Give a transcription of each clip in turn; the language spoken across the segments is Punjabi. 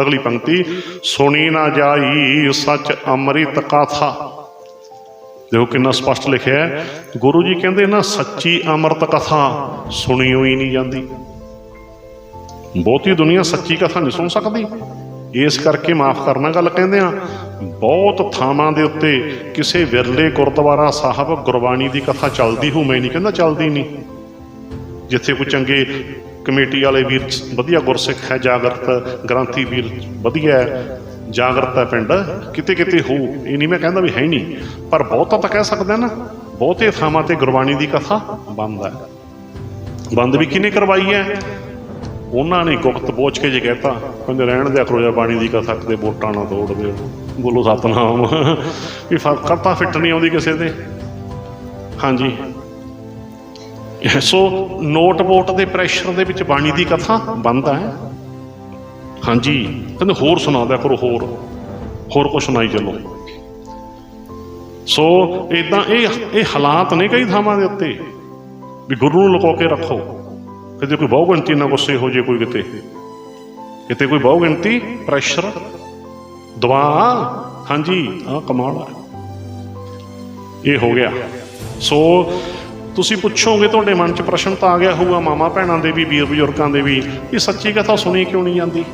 ਅਗਲੀ ਪੰਕਤੀ, ਸੁਣੀ ਨਾ ਜਾਈ ਸੱਚ ਅੰਮ੍ਰਿਤ ਕਥਾ। ਦੇਖੋ ਕਿੰਨਾ ਸਪਸ਼ਟ ਲਿਖਿਆ ਹੈ। ਗੁਰੂ ਜੀ ਕਹਿੰਦੇ ਨਾ, ਸੱਚੀ ਅੰਮ੍ਰਿਤ ਕਥਾ ਸੁਣੀ ਹੋਈ ਨਹੀਂ ਜਾਂਦੀ। ਬਹੁਤੀ ਦੁਨੀਆ ਸੱਚੀ ਕਥਾ ਨਹੀਂ ਸੁਣ ਸਕਦੀ। ਇਸ ਕਰਕੇ ਮਾਫ ਕਰਨਾ ਗੱਲ ਕਹਿੰਦੇ ਆ, ਬਹੁਤ ਥਾਵਾਂ ਦੇ ਉੱਤੇ ਕਿਸੇ ਵਿਰਲੇ ਗੁਰਦੁਆਰਾ ਸਾਹਿਬ ਗੁਰਬਾਣੀ ਦੀ ਕਥਾ ਚੱਲਦੀ ਹੋ ਮੈਂ ਨਹੀਂ ਕਹਿੰਦਾ ਚੱਲਦੀ ਨਹੀਂ। ਜਿੱਥੇ ਕੋਈ ਚੰਗੇ ਕਮੇਟੀ ਵਾਲੇ ਵੀਰ ਵਧੀਆ ਗੁਰਸਿੱਖ ਹੈ, ਜਾਗਰਤ ਗ੍ਰੰਥੀ ਵੀਰ ਵਧੀਆ ਹੈ, ਜਾਗਰਤ ਹੈ ਪਿੰਡ। ਕਿਤੇ ਕਿਤੇ ਹੋ, ਇਹ ਨਹੀਂ ਮੈਂ ਕਹਿੰਦਾ ਵੀ ਹੈ ਨਹੀਂ, ਪਰ ਬਹੁਤਾ ਤਾਂ ਕਹਿ ਸਕਦਾ ਨਾ, ਬਹੁਤੇ ਥਾਵਾਂ ਤੇ ਗੁਰਬਾਣੀ ਦੀ ਕਥਾ ਬੰਦ ਹੈ। ਬੰਦ ਵੀ ਕਿਹਨੇ ਕਰਵਾਈ ਹੈ? ਉਹਨਾਂ ਨੇ ਗੁਪਤ ਪੋਚ ਕੇ ਜੇ ਕਹਿਤਾ, ਕਹਿੰਦੇ ਰਹਿਣ ਦੇ ਕਰੋ ਜਾਂ ਬਾਣੀ ਦੀ ਕਥਾ, ਕਿਤੇ ਵੋਟਾਂ ਨਾ ਤੋੜ ਦਿਓ। ਬੋਲੋ ਸਤਨਾਮ। ਵੀ ਫ਼ਰਕ ਕਰਤਾ, ਫਿੱਟ ਨਹੀਂ ਆਉਂਦੀ ਕਿਸੇ ਦੇ। ਹਾਂਜੀ। ਸੋ ਨੋਟ ਵੋਟ ਦੇ ਪ੍ਰੈਸ਼ਰ ਦੇ ਵਿੱਚ ਬਾਣੀ ਦੀ ਕਥਾ ਬੰਦ ਹੈ। ਹਾਂਜੀ, ਕਹਿੰਦੇ ਹੋਰ ਸੁਣਾ ਦਿਆ ਕਰੋ, ਹੋਰ। ਹੋਰ ਕੁਛ ਸੁਣਾਈ ਚੱਲੋ। ਸੋ ਇਦਾਂ ਇਹ ਇਹ ਹਾਲਾਤ ਨੇ ਕਈ ਥਾਵਾਂ ਦੇ ਉੱਤੇ ਵੀ ਗੁਰੂ ਨੂੰ ਲੁਕੋ ਕੇ ਰੱਖੋ। ਕਿਤੇ ਕੋਈ ਬਹੁ ਗਿਣਤੀ ਨਾ ਗੁੱਸੇ ਹੋ ਜੇ ਕੋਈ ਕਿਤੇ। ਕਿਤੇ ਕੋਈ ਬਹੁ ਗਿਣਤੀ ਪ੍ਰੈਸ਼ਰ ਦਵਾ ਹਾਂਜੀ ਆ ਕਮਾਲ ਹੈ ਇਹ ਹੋ ਗਿਆ। ਸੋ ਤੁਸੀਂ ਪੁੱਛੋਗੇ ਤੁਹਾਡੇ ਮਨ 'ਚ ਪ੍ਰਸ਼ਨ ਤਾਂ ਆ ਗਿਆ ਹੋਊਗਾ, ਮਾਮਾ ਭੈਣਾਂ ਦੇ ਵੀ, ਵੀਰ ਬਜ਼ੁਰਗਾਂ ਦੇ ਵੀ ਇਹ ਸੱਚੀ ਕਥਾ ਸੁਣੀ ਕਿਉਂ ਨਹੀਂ ਜਾਂਦੀ?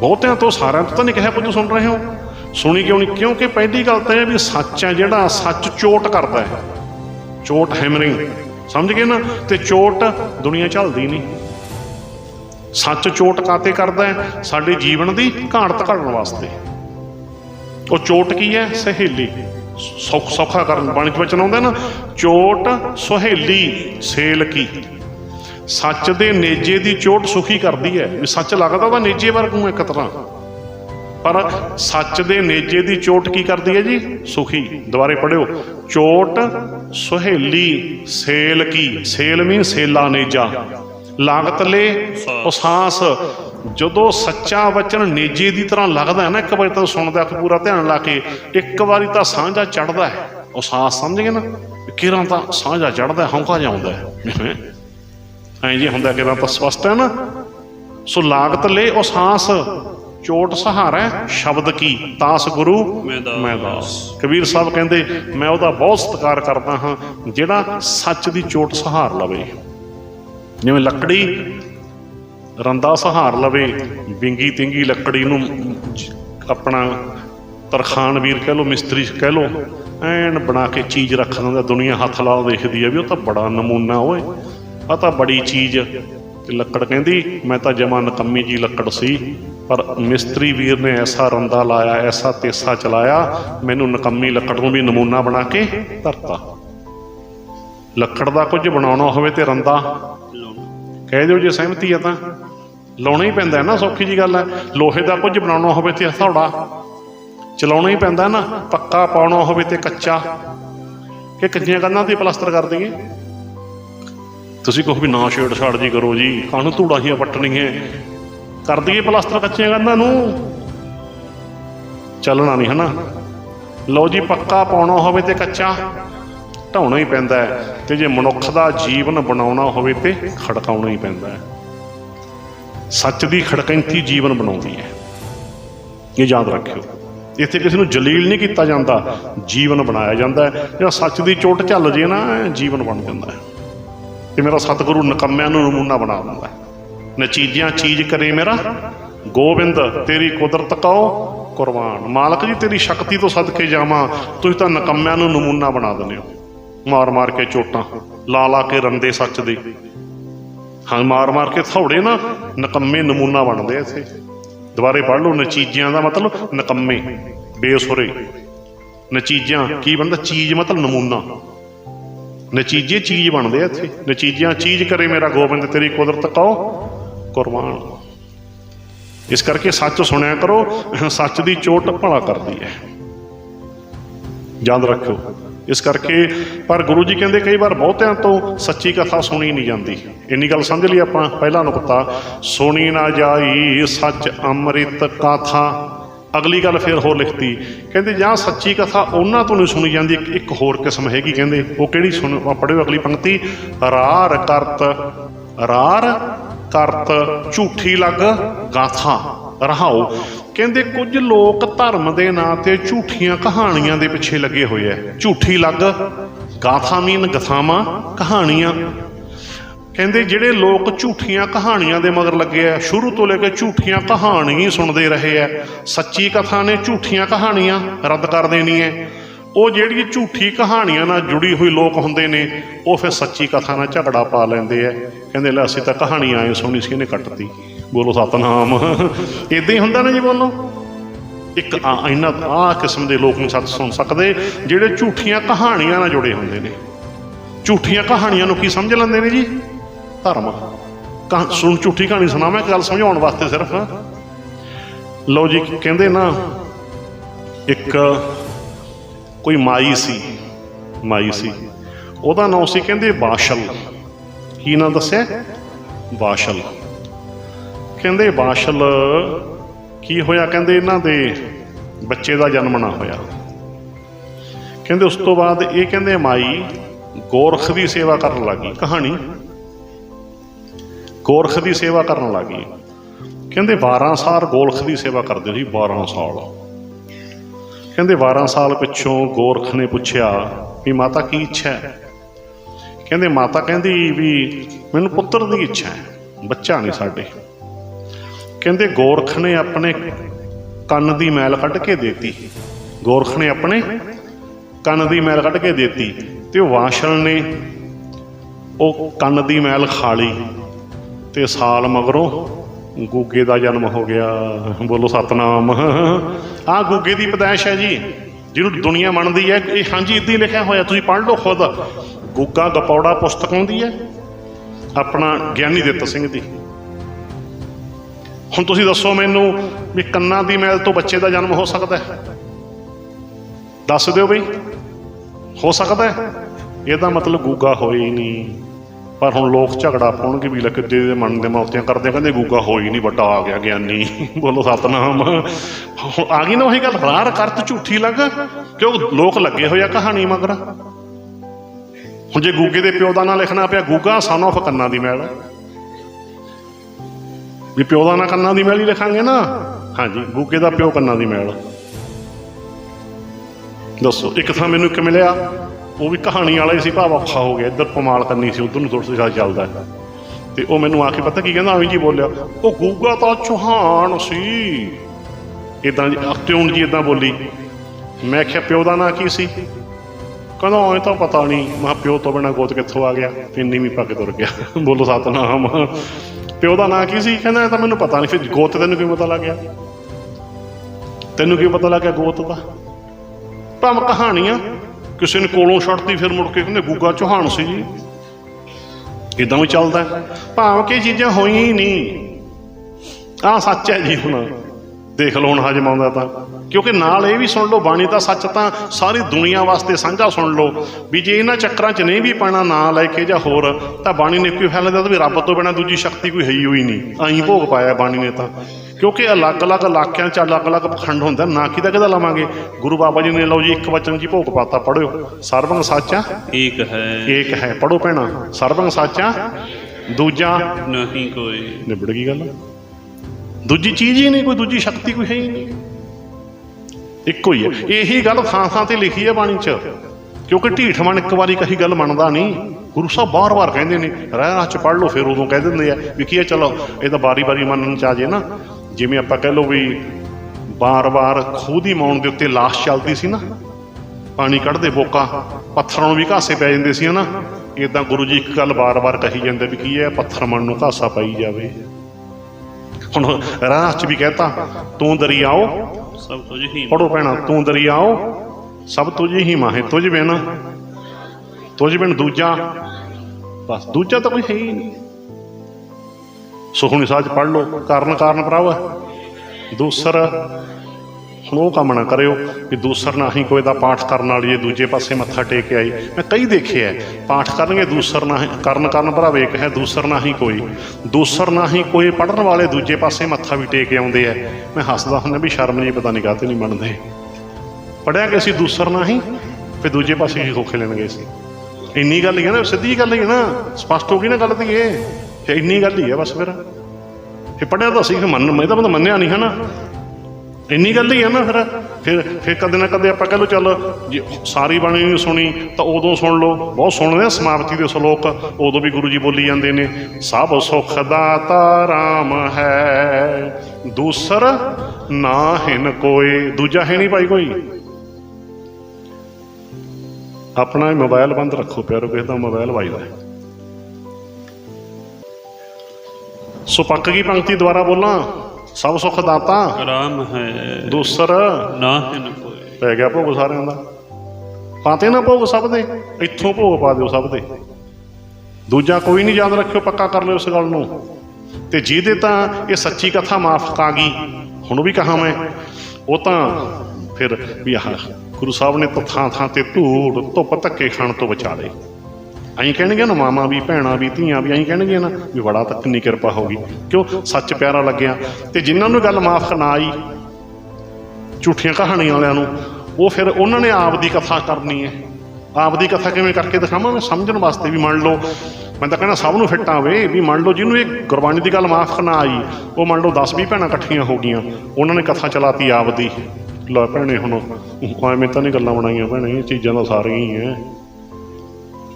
ਬਹੁਤਿਆਂ ਤੋਂ ਸਾਰਿਆਂ ਤੋਂ ਤਾਂ ਨਹੀਂ ਕਿਹਾ ਕੁਝ ਸੁਣ ਰਹੇ ਹੋ। ਸੁਣੀ ਕਿਉਂ ਨਹੀਂ? ਕਿਉਂਕਿ ਪਹਿਲੀ ਗੱਲ ਤਾਂ ਇਹ ਵੀ ਸੱਚ ਹੈ, ਜਿਹੜਾ ਸੱਚ ਚੋਟ ਕਰਦਾ ਹੈ। ਚੋਟ ਹੈਮਰਿੰਗ, ਸਮਝ ਗਏ ਨਾ? ਤੇ ਚੋਟ ਦੁਨੀਆ ਝੱਲਦੀ ਨਹੀਂ। ਸੱਚ ਚੋਟ ਕਾਤੇ ਕਰਦਾ ਹੈ? ਸਾਡੇ ਜੀਵਨ ਦੀ ਘਾਟ ਘੜਨ ਵਾਸਤੇ। ਉਹ ਚੋਟ ਕੀ ਹੈ? ਸਹੇਲੀ। ਸੌਖ ਸੌਖਾ ਕਰਨ ਬਾਣੀ ਚ ਵਚਨ ਆਉਂਦਾ ਨਾ, ਚੋਟ ਸੁਹੇਲੀ, ਸੇਲ ਕੀ? ਸੱਚ ਦੇ ਨੇਜੇ ਦੀ ਚੋਟ ਸੁਖੀ ਕਰਦੀ ਹੈ। ਵੀ ਸੱਚ ਲੱਗਦਾ ਉਹਦਾ ਨੇਜੇ ਵਰਗੂ ਇੱਕ ਤਰ੍ਹਾਂ। ਪਰ ਸੱਚ ਦੇ ਨੇਜੇ ਦੀ ਚੋਟ ਕੀ ਕਰਦੀ ਹੈ ਜੀ? ਸੁਖੀ। ਦੁਬਾਰੇ ਪੜਿਓ ਚੋਟ ਸੁਹੇਲੀ, ਸੇਲ ਕੀ? ਸੇਲ ਮੀਨ ਸੇਲਾ ਨੇਜਾ। ਲਾਗਤ ਲੈ, ਉਸਾਸ। ਜਦੋਂ ਸੱਚਾ ਵਚਨ ਨੇਜੇ ਦੀ ਤਰ੍ਹਾਂ ਲੱਗਦਾ ਹੈ ਨਾ ਇੱਕ ਵਾਰੀ ਤਾਂ ਸੁਣਦਾ ਕਿ ਪੂਰਾ ਧਿਆਨ ਲਾ ਕੇ ਇੱਕ ਵਾਰੀ ਤਾਂ ਸਾਂਝਾ ਚੜਦਾ ਹੈ। ਉਸਾਸ ਸਮਝ ਗਏ ਨਾ ਕਿਰਾਂ ਤਾਂ ਸਾਂਝਾ ਚੜਦਾ ਹੌਂਕਾ ਜਾਉਂਦਾ ਹੈ। ਐਂ ਜੀ ਹੁੰਦਾ ਕਿਰਾਂ ਤਾਂ ਸਪਸ਼ਟ ਹੈ ਨਾ। ਸੋ ਲਾਗਤ ਲੈ ਉਸਾਸ ਚੋਟ ਸਹਾਰਾ ਸ਼ਬਦ ਕੀ? ਤਾਸ ਗੁਰੂ। ਮੈਂ ਦਾਸ। ਕਬੀਰ ਸਾਹਿਬ ਕਹਿੰਦੇ ਮੈਂ ਉਹਦਾ ਬਹੁਤ ਸਤਿਕਾਰ ਕਰਦਾ ਹਾਂ ਜਿਹੜਾ ਸੱਚ ਦੀ ਚੋਟ ਸਹਾਰ ਲਵੇ। ਜਿਵੇਂ ਲੱਕੜੀ ਰੰਦਾ ਸਹਾਰ ਲਵੇ, ਵਿੰਗੀ ਤਿੰਗੀ ਲੱਕੜੀ ਨੂੰ ਆਪਣਾ ਤਰਖਾਨ ਵੀਰ ਕਹਿ ਲੋ ਮਿਸਤਰੀ ਕਹਿ ਲੋ ਐਨ ਬਣਾ ਕੇ ਚੀਜ਼ ਰੱਖ ਦਿੰਦਾ, ਦੁਨੀਆ ਹੱਥ ਲਾ ਦੇਖਦੀ ਆ ਵੀ ਉਹ ਤਾਂ ਬੜਾ ਨਮੂਨਾ ਓਏ। ਆ ਤਾਂ ਬੜੀ ਚੀਜ਼ ਤੇ ਲੱਕੜ ਕਹਿੰਦੀ, ਮੈਂ ਤਾਂ ਜਮਾ ਨਕੰਮੀ ਜੀ ਲੱਕੜ ਸੀ, ਪਰ ਮਿਸਤਰੀ ਵੀਰ ਨੇ ਐਸਾ ਰੰਦਾ ਲਾਇਆ, ਐਸਾ ਤੇਸਾ ਚਲਾਇਆ, ਮੈਨੂੰ ਨਕੰਮੀ ਲੱਕੜ ਨੂੰ ਵੀ ਨਮੂਨਾ ਬਣਾ ਕੇ ਧਰਤਾ। ਲੱਕੜ ਦਾ ਕੁਝ ਬਣਾਉਣਾ ਹੋਵੇ ਤੇ ਰੰਦਾ। ਕਹਿ ਦਿਓ ਜੇ ਸਹਿਮਤੀ ਆ ਤਾਂ। ਲਾਉਣਾ ਹੀ ਪੈਂਦਾ ਹੈ ਨਾ, ਸੌਖੀ ਜੀ ਗੱਲ ਹੈ। ਲੋਹੇ ਦਾ ਕੁਝ ਬਣਾਉਣਾ ਹੋਵੇ ਤੇ ਹਥੌੜਾ, ਚਲਾਉਣਾ ਹੀ ਪੈਂਦਾ ਨਾ, ਪੱਕਾ ਪਾਉਣਾ ਹੋਵੇ ਤੇ ਕੱਚਾ। ਕਿ ਕੱਚੀਆਂ ਕੰਧਾਂ ਤੇ ਪਲਸਤਰ ਕਰ ਦਈਏ। ਤੁਸੀਂ ਕਹੋ ਵੀ ਨਾ ਛੇੜ ਛਾੜ ਜੀ ਕਰੋ ਜੀ, ਕਾਹਨੂੰ ਧੂੜਾਂ ਹੀ ਪੱਟਣੀਆਂ ਕਰ ਦਈਏ ਪਲਸਤਰ ਕੱਚੀਆਂ ਕੰਧਾਂ ਨੂੰ। ਚੱਲਣਾ ਨਹੀਂ ਹਨਾ। ਲਓ ਜੀ, ਪੱਕਾ ਪਾਉਣਾ ਹੋਵੇ ਤੇ ਕੱਚਾ, ਢਾਉਣਾ ਹੀ ਪੈਂਦਾ ਤੇ ਜੇ ਮਨੁੱਖ ਦਾ ਜੀਵਨ ਬਣਾਉਣਾ ਹੋਵੇ ਤੇ ਖੜਕਾਉਣਾ ਹੀ ਪੈਂਦਾ ਹੈ। ਸੱਚ ਦੀ ਖੜਕੈਂਤੀ ਜੀਵਨ ਬਣਾਉਂਦੀ ਹੈ। ਇਹ ਯਾਦ ਰੱਖਿਓ। ਇੱਥੇ ਕਿਸੇ ਨੂੰ ਜਲੀਲ ਨਹੀਂ ਕੀਤਾ ਜਾਂਦਾ। ਜੀਵਨ ਬਣਾਇਆ ਜਾਂਦਾ ਹੈ। ਜਿਹੜਾ ਸੱਚ ਦੀ ਚੋਟ ਝੱਲ ਜੇ ਨਾ, ਜੀਵਨ ਬਣ ਜਾਂਦਾ ਹੈ। ਤੇ ਮੇਰਾ ਸਤਿਗੁਰੂ ਨਕੰਮਿਆਂ ਨੂੰ ਨਮੂਨਾ ਬਣਾ ਦਿੰਦਾ ਹੈ। ਨਚੀਜਿਆਂ ਚੀਜ਼ ਕਰੇ ਮੇਰਾ। ਗੋਬਿੰਦ, ਤੇਰੀ ਕੁਦਰਤ ਕਉ ਕੁਰਬਾਨ। ਮਾਲਕ ਜੀ, ਤੇਰੀ ਸ਼ਕਤੀ ਤੋਂ ਸਦਕੇ ਜਾਵਾਂ। ਤੁਸੀਂ ਤਾਂ ਨਕੰਮਿਆਂ ਨੂੰ ਨਮੂਨਾ ਬਣਾ ਦਿੰਦੇ ਹੋ। ਮਾਰ ਮਾਰ ਕੇ ਚੋਟਾਂ ਲਾ ਲਾ ਕੇ ਰੰਦੇ ਸੱਚ ਦੇ। ਹਾਂ ਮਾਰ ਮਾਰ ਕੇ ਥੌੜੇ ਨਾ ਨਕੰਮੇ ਨਮੂਨਾ ਬਣਦੇ ਇੱਥੇ। ਦੁਬਾਰੇ ਪੜ੍ਹ ਲਓ, ਨਚੀਜਿਆਂ ਦਾ ਮਤਲਬ ਨਕੰਮੇ, ਬੇਸੁਰੇ। ਨਚੀਜਿਆਂ, ਕੀ ਬਣਦਾ? ਚੀਜ਼ ਮਤਲਬ ਨਮੂਨਾ। ਨਚੀਜੇ ਚੀਜ਼ ਬਣਦੇ ਆ ਇੱਥੇ। ਨਚੀਜਿਆਂ, ਚੀਜ਼ ਕਰੇ ਮੇਰਾ ਗੋਬਿੰਦ, ਤੇਰੀ ਕੁਦਰਤ ਕਹੋ ਕੁਰਬਾਨ। ਇਸ ਕਰਕੇ ਸੱਚ ਸੁਣਿਆ ਕਰੋ, ਸੱਚ ਦੀ ਚੋਟ ਭਲਾ ਕਰਦੀ ਹੈ। ਯਾਦ ਰੱਖਿਓ। ਇਸ ਕਰਕੇ ਪਰ ਗੁਰੂ ਜੀ ਕਹਿੰਦੇ ਕਈ ਵਾਰ ਬਹੁਤਿਆਂ ਤੋਂ ਸੱਚੀ ਕਥਾ ਸੁਣੀ ਨਹੀਂ ਜਾਂਦੀ। ਇੰਨੀ ਗੱਲ ਸਮਝ ਲਈ ਆਪਾਂ ਪਹਿਲਾ ਨੁਕਤਾ, ਸੁਣੀ ਨਾ ਜਾਈ ਸੱਚ ਅੰਮ੍ਰਿਤ ਕਥਾ। ਅਗਲੀ ਗੱਲ ਫਿਰ ਹੋਰ ਲਿਖਤੀ, ਕਹਿੰਦੇ ਜਾਂ ਸੱਚੀ ਕਥਾ ਉਹਨਾਂ ਤੋਂ ਨਹੀਂ ਸੁਣੀ ਜਾਂਦੀ, ਇੱਕ- ਹੋਰ ਕਿਸਮ ਹੈਗੀ ਕਹਿੰਦੇ, ਉਹ ਕਿਹੜੀ ਸੁਣ ਆਹ ਪੜ੍ਹਿਓ ਅਗਲੀ ਪੰਕਤੀ। ਰਾਰ ਕਰਤ ਰਾਰ ਕਰਤ ਝੂਠੀ ਲੱਗ ਗਾਥਾ, ਰਹਾਓ। ਕਹਿੰਦੇ ਕੁਝ ਲੋਕ ਧਰਮ ਦੇ ਨਾਂ ਤੇ ਝੂਠੀਆਂ ਕਹਾਣੀਆਂ ਦੇ ਪਿੱਛੇ ਲੱਗੇ ਹੋਏ ਐ। ਝੂਠੀ ਲੱਗ, ਗਾਥਾ ਮੀਨ ਗਥਾਵਾਂ ਕਹਾਣੀਆਂ। ਕਹਿੰਦੇ ਜਿਹੜੇ ਲੋਕ ਝੂਠੀਆਂ ਕਹਾਣੀਆਂ ਦੇ ਮਗਰ ਲੱਗੇ ਆ ਸ਼ੁਰੂ ਤੋਂ ਲੈ ਕੇ ਝੂਠੀਆਂ ਕਹਾਣੀਆਂ ਸੁਣਦੇ ਰਹੇ ਆ ਸੱਚੀ ਕਥਾ ਨੇ ਝੂਠੀਆਂ ਕਹਾਣੀਆਂ ਰੱਦ ਕਰ ਦੇਣੀ ਹੈ ਉਹ ਜਿਹੜੀ ਝੂਠੀ ਕਹਾਣੀਆਂ ਨਾਲ ਜੁੜੀ ਹੋਈ ਲੋਕ ਹੁੰਦੇ ਨੇ, ਉਹ ਫਿਰ ਸੱਚੀ ਕਥਾ ਨਾਲ ਝਗੜਾ ਪਾ ਲੈਂਦੇ ਆ ਕਹਿੰਦੇ ਲੈ ਅਸੀਂ ਤਾਂ ਕਹਾਣੀ ਆਏ ਸੁਣੀ ਸੀ, ਇਹਨੇ ਕੱਟਤੀ। ਬੋਲੋ ਸਤਨਾਮ। ਇਦਾਂ ਹੀ ਹੁੰਦਾ ਨਾ ਜੀ ਬੋਲੋ। ਇੱਕ ਆ ਇਹਨਾਂ ਆ ਕਿਸਮ ਦੇ ਲੋਕ ਨਹੀਂ ਸਤ ਸੁਣ ਸਕਦੇ, ਜਿਹੜੇ ਝੂਠੀਆਂ ਕਹਾਣੀਆਂ ਨਾਲ ਜੁੜੇ ਹੁੰਦੇ ਨੇ। ਝੂਠੀਆਂ ਕਹਾਣੀਆਂ ਨੂੰ ਕੀ ਸਮਝ ਲੈਂਦੇ ਨੇ ਜੀ? ਧਰਮ। ਕਹਾ ਸੁਣ ਝੂਠੀ ਕਹਾਣੀ ਸੁਣਾਵਾਂ, ਇੱਕ ਗੱਲ ਸਮਝਾਉਣ ਵਾਸਤੇ ਸਿਰਫ। ਲਓ ਜੀ, ਕਹਿੰਦੇ ਨਾ, ਇੱਕ ਕੋਈ ਮਾਈ ਸੀ ਮਾਈ ਸੀ। ਉਹਦਾ ਨਾਮ ਸੀ, ਕਹਿੰਦੇ ਬਾਸ਼ਲ। ਕੀ ਨਾਮ ਦੱਸਿਆ? ਬਾਸ਼ਲ। ਕਹਿੰਦੇ ਬਾਸ਼ਲ ਕੀ ਹੋਇਆ? ਕਹਿੰਦੇ ਇਹਨਾਂ ਦੇ ਬੱਚੇ ਦਾ ਜਨਮ ਨਾ ਹੋਇਆ। ਕਹਿੰਦੇ ਉਸ ਤੋਂ ਬਾਅਦ ਇਹ ਕਹਿੰਦੇ ਮਾਈ ਗੋਰਖ ਦੀ ਸੇਵਾ ਕਰਨ ਲੱਗੀ। ਕਹਾਣੀ। ਗੋਰਖ ਦੀ ਸੇਵਾ ਕਰਨ ਲੱਗੀ। ਕਹਿੰਦੇ 12 ਸਾਲ ਗੋਰਖ ਦੀ ਸੇਵਾ ਕਰਦੇ ਸੀ 12 ਸਾਲ। ਕਹਿੰਦੇ 12 ਸਾਲ ਪਿੱਛੋਂ ਗੋਰਖ ਨੇ ਪੁੱਛਿਆ ਵੀ ਮਾਤਾ ਕੀ ਇੱਛਾ ਹੈ? ਕਹਿੰਦੇ ਮਾਤਾ ਕਹਿੰਦੀ ਵੀ ਮੈਨੂੰ ਪੁੱਤਰ ਦੀ ਇੱਛਾ ਹੈ ਬੱਚਾ ਨਹੀਂ ਸਾਡੇ। ਕਹਿੰਦੇ ਗੋਰਖ ਨੇ ਆਪਣੇ ਕੰਨ ਦੀ ਮੈਲ ਕੱਢ ਕੇ ਦੇਤੀ। ਗੋਰਖ ਨੇ ਆਪਣੇ ਕੰਨ ਦੀ ਮੈਲ ਕੱਢ ਕੇ ਦੇਤੀ ਤੇ ਉਹ ਵਾਸ਼ਲ ਨੇ ਉਹ ਕੰਨ ਦੀ ਮੈਲ ਖਾ ਲਈ ਤੇ ਸਾਲ ਮਗਰੋਂ ਗੁੱਗੇ ਦਾ ਜਨਮ ਹੋ ਗਿਆ। ਬੋਲੋ ਸਤਨਾਮ। ਆਹ ਗੁੱਗੇ ਦੀ ਪਦਾਇਸ਼ ਹੈ ਜੀ, ਜਿਹਨੂੰ ਦੁਨੀਆ ਮੰਨਦੀ ਹੈ। ਇਹ ਹਾਂਜੀ, ਇੱਦਾਂ ਹੀ ਲਿਖਿਆ ਹੋਇਆ, ਤੁਸੀਂ ਪੜ੍ਹ ਲਓ ਖੁਦ। ਗੁੱਗਾ ਗਪੌੜਾ ਪੁਸਤਕ ਆਉਂਦੀ ਹੈ, ਆਪਣਾ ਗਿਆਨੀ ਦਿੱਤ ਸਿੰਘ ਦੀ। ਹੁਣ ਤੁਸੀਂ ਦੱਸੋ ਮੈਨੂੰ ਵੀ ਕੰਨਾਂ ਦੀ ਮੈਲ ਤੋਂ ਬੱਚੇ ਦਾ ਜਨਮ ਹੋ ਸਕਦਾ ਹੈ। ਦੱਸ ਦਿਓ ਬਈ, ਹੋ ਸਕਦਾ ਹੈ? ਇਹਦਾ ਮਤਲਬ ਗੁੱਗਾ ਹੋਈ ਨਹੀਂ। ਪਰ ਹੁਣ ਲੋਕ ਝਗੜਾ ਪਾਉਣਗੇ ਵੀ ਲੱਕ ਦੇ ਮਨ ਦੇ ਮੌਤਿਆਂ ਕਰਦੇ ਕਹਿੰਦੇ ਗੂਗਾ ਹੋਈ ਨਹੀਂ, ਵੱਡਾ ਆ ਗਿਆ ਗਿਆਨੀ। ਬੋਲੋ ਸਤਨਾਮ। ਹੁਣ ਆ ਗਈ ਨਾ ਉਹੀ ਗੱਲ ਰਾਰ ਕਰਤ ਝੂਠੀ ਲੱਗ। ਕਿਉਂ? ਲੋਕ ਲੱਗੇ ਹੋਏ ਆ ਕਹਾਣੀ ਮਗਰ। ਹੁਣ ਜੇ ਗੁੱਗੇ ਦੇ ਪਿਓ ਦਾ ਨਾਂ ਲਿਖਣਾ ਪਿਆ, ਗੂਗਾ ਸਨ ਆਫ ਕੰਨਾਂ ਦੀ ਮੈਲ। ਵੀ ਪਿਓ ਦਾ ਨਾਂ ਕੰਨਾਂ ਦੀ ਮੈਲ ਹੀ ਲਿਖਾਂਗੇ ਨਾ। ਹਾਂਜੀ ਗੁੱਗੇ ਦਾ ਪਿਓ ਕੰਨਾਂ ਦੀ ਮੈਲ। ਦੱਸੋ, ਇੱਕ ਥਾਂ ਮੈਨੂੰ ਇੱਕ ਮਿਲਿਆ, ਉਹ ਵੀ ਕਹਾਣੀ ਵਾਲਾ ਹੀ ਸੀ, ਭਾਵ ਔਖਾ ਹੋ ਗਿਆ, ਇੱਧਰ ਪਮਾਲ ਕਰਨੀ ਸੀ, ਉਧਰ ਨੂੰ ਥੋੜਾ ਜਿਹਾ ਚੱਲਦਾ ਤੇ ਉਹ ਮੈਨੂੰ ਆ ਕੇ ਪਤਾ ਕੀ ਕਹਿੰਦਾ ਐਂ ਜੀ ਬੋਲਿਆ, ਉਹ ਗੂਗਾ ਤਾਂ ਚੌਹਾਨ ਸੀ। ਇਦਾਂ ਜੀ ਅਕਤਿਉਣ ਜੀ ਇਦਾਂ ਬੋਲੀ। ਮੈਂ ਆਖਿਆ ਪਿਓ ਦਾ ਨਾਂ ਕੀ ਸੀ? ਕਹਿੰਦਾ ਐਂ ਤਾਂ ਪਤਾ ਨਹੀਂ। ਮੈਂ ਕਿਹਾ, ਪਿਓ ਤੋਂ ਬਿਨਾ ਗੋਤ ਕਿੱਥੋਂ ਆ ਗਿਆ? ਇੰਨੀ ਵੀ ਪੱਗ ਤੁਰ ਗਿਆ। ਬੋਲੋ, ਸਤਨਾਮ। ਪਿਓ ਦਾ ਨਾਂ ਕੀ ਸੀ? ਕਹਿੰਦਾ, ਇਹ ਤਾਂ ਮੈਨੂੰ ਪਤਾ ਨਹੀਂ ਫਿਰ ਗੋਤ ਤੈਨੂੰ ਕਿਵੇਂ ਪਤਾ ਲੱਗ ਗਿਆ? ਤੈਨੂੰ ਕਿਵੇਂ ਪਤਾ ਲੱਗ ਗਿਆ ਗੋਤ ਦਾ? ਭਾਵੇਂ ਕਹਾਣੀਆਂ ਕਿਸੇ ਨੇ ਕੋਲੋਂ ਛੱਡਤੀ, ਫਿਰ ਮੁੜ ਕੇ ਕਹਿੰਦੇ, ਗੁੱਗਾ ਚੋਹਾਨ ਸੀ ਜੀ। ਇਦਾਂ ਵੀ ਚੱਲਦਾ ਭਾਵੇਂ ਕਿ ਚੀਜ਼ਾਂ ਹੋਈਆਂ ਹੀ ਨਹੀਂ। ਆ ਸੱਚ ਹੈ ਜੀ ਹੁਣ। ਦੇਖ ਲਓ ਹੁਣ ਹਜਮ ਆਉਂਦਾ ਤਾਂ। ਕਿਉਂਕਿ ਨਾਲ ਇਹ ਵੀ ਸੁਣ ਲਓ ਬਾਣੀ ਦਾ ਸੱਚ ਤਾਂ ਸਾਰੀ ਦੁਨੀਆ ਵਾਸਤੇ ਸਾਂਝਾ ਸੁਣ ਲਓ। ਵੀ ਜੇ ਇਹਨਾਂ ਚੱਕਰਾਂ 'ਚ ਨਹੀਂ ਵੀ ਪੈਣਾ ਨਾ ਲੈ ਕੇ ਜਾਂ ਹੋਰ ਤਾਂ ਬਾਣੀ ਨੇ ਕੋਈ ਫੈਲ ਦਿੰਦਾ ਵੀ ਰੱਬ ਤੋਂ ਬਿਨਾ ਦੂਜੀ ਸ਼ਕਤੀ ਕੋਈ ਹੈ ਹੀ ਹੋਈ ਨਹੀਂ। ਆਈ ਭੋਗ ਪਾਇਆ ਬਾਣੀ ਨੇ ਤਾਂ। ਕਿਉਂਕਿ ਅਲੱਗ-ਅਲੱਗ ਇਲਾਕਿਆਂ 'ਚ ਅਲੱਗ-ਅਲੱਗ ਪਖੰਡ ਹੁੰਦਾ ਨਾ ਕਿਹਦਾ ਕਿਹਦਾ ਲਵਾਂਗੇ? ਗੁਰੂ ਬਾਬਾ ਜੀ ਨੇ ਲਓ ਜੀ ਇੱਕ ਵਚਨ ਜੀ ਭੋਗ ਪਾਤਾ ਪੜਿਓ ਸਰਬੰਗ ਸਾਚਾ ਏਕ ਹੈ। ਏਕ ਹੈ। ਪੜੋ ਪੈਣਾ ਸਰਬੰਗ ਸਾਚਾ ਦੂਜਾ? ਨਹੀਂ ਕੋਈ। ਨਿਬੜ ਗਈ ਗੱਲ। ਦੂਜੀ ਚੀਜ਼ ਹੀ ਨਹੀਂ, ਕੋਈ ਦੂਜੀ ਸ਼ਕਤੀ ਕੋਈ ਹੈ ਹੀ ਨਹੀਂ। ਇੱਕੋ ਹੀ ਹੈ। ਇਹੀ ਗੱਲ ਥਾਂ ਥਾਂ ਤੇ ਲਿਖੀ ਹੈ ਬਾਣੀ 'ਚ। ਕਿਉਂਕਿ ਢੀਠ ਮਨ ਇੱਕ ਵਾਰੀ ਕਹੀ ਗੱਲ ਮੰਨਦਾ ਨਹੀਂ। ਗੁਰੂ ਸਾਹਿਬ ਬਾਰ-ਬਾਰ ਕਹਿੰਦੇ ਨੇ, ਰਹਿ ਰਾਹ 'ਚ ਪੜ ਲਓ, ਫਿਰ ਉਦੋਂ ਕਹਿ ਦਿੰਦੇ ਆ ਵੀ ਕੀ ਹੈ, ਚਲੋ, ਇਹ ਤਾਂ ਬਾਰੀ-ਬਾਰੀ ਮੰਨਣ 'ਚ ਆ ਜੇ ਨਾ। ਜਿਵੇਂ ਆਪਾਂ ਕਹਿ ਲਓ ਵੀ ਬਾਰ-ਬਾਰ ਖੂਹ ਦੀ ਮੌਣ ਦੇ ਉੱਤੇ ਲਾਸ਼ ਚੱਲਦੀ ਸੀ ਨਾ। ਪਾਣੀ ਕੱਢਦੇ ਬੋਕਾ, ਪੱਥਰਾਂ ਨੂੰ ਵੀ ਘਾਸੇ ਪੈ ਜਾਂਦੇ ਸੀ ਨਾ ਇਦਾਂ ਗੁਰੂ ਜੀ ਇੱਕ ਗੱਲ ਬਾਰ-ਬਾਰ ਕਹੀ ਜਾਂਦੇ ਵੀ ਕੀ ਹੈ, ਪੱਥਰ ਮਨ ਨੂੰ ਘਾਸਾ ਪਾਈ ਜਾਵੇ। ਹੁਣ ਰਾਹ 'ਚ ਵੀ ਕਹਤਾ, ਤੂੰ ਦਰਿਆਓ ਸਭ ਕੁਝ ਹੀ ਪੜੋ ਪੈਣਾ ਤੂੰ ਦਰਿਆਓ ਸਭ ਤੁਝ ਹੀ ਮਾਹੇ, ਤੁਝ ਬਿਨ ਤੁਝ ਬਿਨ ਦੂਜਾ। ਬਸ, ਦੂਜਾ ਤਾਂ ਕੋਈ ਹੈ ਹੀ ਨਹੀਂ। ਸੁਖਣੀ ਸਾਜ ਪੜ ਲਓ ਕਾਰਨ ਕਾਰਨ ਪ੍ਰਭ ਦੂਸਰ ਹੁਣ ਉਹ ਕੰਮ ਨਾ ਕਰਿਓ ਕਿ ਦੂਸਰ ਨਾ ਹੀ ਕੋਈ ਦਾ ਪਾਠ ਕਰਨ ਵਾਲੀ ਜੇ ਦੂਜੇ ਪਾਸੇ ਮੱਥਾ ਟੇਕ ਕੇ ਆਈ। ਮੈਂ ਕਈ ਦੇਖੇ ਐ ਪਾਠ ਕਰਨਗੇ ਦੂਸਰ ਨਾ ਹੀ, ਕਰਨ ਕਰਨ ਭਰਾਵੇ ਇੱਕ ਹੈ ਦੂਸਰ ਨਾ ਹੀ ਕੋਈ। ਦੂਸਰ ਨਾ ਹੀ ਕੋਈ ਪੜਨ ਵਾਲੇ ਦੂਜੇ ਪਾਸੇ ਮੱਥਾ ਵੀ ਟੇਕ ਕੇ ਆਉਂਦੇ ਐ ਮੈਂ ਹੱਸਦਾ ਹੁੰਦਾ ਵੀ ਸ਼ਰਮ ਨਹੀਂ, ਪਤਾ ਨਹੀਂ ਕਾਹਤੇ ਨਹੀਂ ਮੰਨਦੇ। ਪੜਿਆ ਕਿ ਅਸੀਂ ਦੂਸਰ ਨਾ ਹੀ, ਫਿਰ ਦੂਜੇ ਪਾਸੇ ਹੀ ਖੋਖੇ ਲੈਣ ਗਏ ਸੀ। ਇੰਨੀ ਗੱਲ ਹੀ ਹੈ ਨਾ, ਸਿੱਧੀ ਗੱਲ ਹੀ ਹੈ ਨਾ, ਸਪਸ਼ਟ ਹੋ ਗਈ ਨਾ ਗੱਲ ਤੇ ਇਹ। ਇੰਨੀ ਗੱਲ ਹੀ ਹੈ ਬਸ ਫਿਰ। ਇਹ ਪੜਿਆ ਤਾਂ ਸੀ ਮੰਨ, ਮੈਂ ਤਾਂ ਬੰਦਾ ਮੰਨਿਆ ਨਹੀਂ ਹਨਾ। ਇੰਨੀ ਗੱਲ ਹੀ ਹੈ ਨਾ ਫਿਰ ਫਿਰ ਫਿਰ ਕਦੇ ਨਾ ਕਦੇ ਆਪਾਂ ਕਹ ਲਓ ਚੱਲ, ਜੇ ਸਾਰੀ ਬਾਣੀ ਨਹੀਂ ਸੁਣੀ, ਤਾਂ ਉਦੋਂ ਸੁਣ ਲਓ। ਬਹੁਤ ਸੁਣਦੇ ਆ ਸਮਾਪਤੀ ਦੇ ਸ਼ਲੋਕ, ਉਦੋਂ ਵੀ ਗੁਰੂ ਜੀ ਬੋਲੀ ਜਾਂਦੇ ਨੇ, ਸਭ ਸੁਖ ਦਾਤਾ ਰਾਮ ਹੈ, ਦੂਸਰ ਨਾ ਹਿਨ ਕੋਈ ਦੂਜਾ ਹੈ ਨਹੀਂ ਭਾਈ ਕੋਈ। ਆਪਣਾ ਹੀ ਮੋਬਾਈਲ ਬੰਦ ਰੱਖੋ ਪਿਆਰੋ, ਕਿਸੇ ਦਾ ਮੋਬਾਈਲ ਵੱਜਦਾ ਹੈ। ਸੋ ਪੱਕ ਗਈ ਪੰਕਤੀ, ਦੁਬਾਰਾ ਬੋਲਾਂ। ਸਭ ਸੁਖ ਦਾਤਾ ਰਾਮ ਹੈ। ਦੂਸਰ ਨਾ ਹਿਨ ਕੋਈ। ਪੈ ਗਿਆ ਭੋਗ ਸਾਰਿਆਂ ਦਾ। ਪਾਤੇ ਨਾ ਭੋਗ ਸਭ ਦੇ ਇੱਥੋਂ ਭੋਗ ਪਾ ਦਿਓ ਸਭ ਦੇ। ਦੂਜਾ ਕੋਈ ਨਹੀਂ ਯਾਦ ਰੱਖਿਓ ਪੱਕਾ ਕਰ ਲਿਓ ਇਸ ਗੱਲ ਨੂੰ। ਤੇ ਜਿਹਦੇ ਤਾਂ ਇਹ ਸੱਚੀ ਕਥਾ ਮਾਫ ਆ ਗਈ ਹੁਣ ਵੀ ਕਹਾ ਮੈਂ ਉਹ ਤਾਂ ਫਿਰ ਵੀ ਆਹ ਗੁਰੂ ਸਾਹਿਬ ਨੇ ਤਾਂ ਥਾਂ ਥਾਂ ਤੇ ਧੂੜ ਧੁੱਪ ਧੱਕੇ ਖਾਣ ਤੋਂ ਬਚਾ ਲਏ। ਐਂ ਕਹਿਣਗੇ ਨਾ ਮਾਮਾ ਵੀ, ਭੈਣਾਂ ਵੀ, ਧੀਆਂ ਵੀ ਐਂ ਕਹਿਣਗੇ ਨਾ ਵੀ ਬੜਾ ਤੱਕ ਨਹੀਂ ਕਿਰਪਾ ਹੋ ਗਈ। ਕਿਉਂ? ਸੱਚ ਪਿਆਰਾ ਲੱਗਿਆ। ਤੇ ਜਿਨ੍ਹਾਂ ਨੂੰ ਗੱਲ ਮਾਫ ਨਾ ਆਈ, ਝੂਠੀਆਂ ਕਹਾਣੀਆਂ ਵਾਲਿਆਂ ਨੂੰ, ਉਹ ਫਿਰ ਉਹਨਾਂ ਨੇ ਆਪ ਦੀ ਕਥਾ ਕਰਨੀ ਹੈ। ਆਪ ਦੀ ਕਥਾ ਕਿਵੇਂ ਕਰਕੇ ਦਿਖਾਵਾਂ? ਮੈਂ ਸਮਝਣ ਵਾਸਤੇ ਵੀ ਮੰਨ ਲਓ। ਮੈਂ ਤਾਂ ਕਹਿੰਦਾ ਸਭ ਨੂੰ ਫਿੱਟ ਆਵੇ ਵੀ ਮੰਨ ਲਓ ਜਿਹਨੂੰ ਇਹ ਗੁਰਬਾਣੀ ਦੀ ਗੱਲ ਮਾਫ ਨਾ ਆਈ, ਉਹ ਮੰਨ ਲਓ 10 20 ਭੈਣਾਂ ਇਕੱਠੀਆਂ ਹੋ ਗਈਆਂ। ਉਹਨਾਂ ਨੇ ਕਥਾ ਚਲਾਤੀ ਆਪ ਦੀ। ਲੈ ਭੈਣੇ ਹੁਣ ਐਵੇਂ ਤਾਂ ਨਹੀਂ ਗੱਲਾਂ ਬਣਾਈਆਂ ਭੈਣੇ, ਇਹ ਚੀਜ਼ਾਂ ਤਾਂ ਸਾਰੀਆਂ ਹੀ ਐ।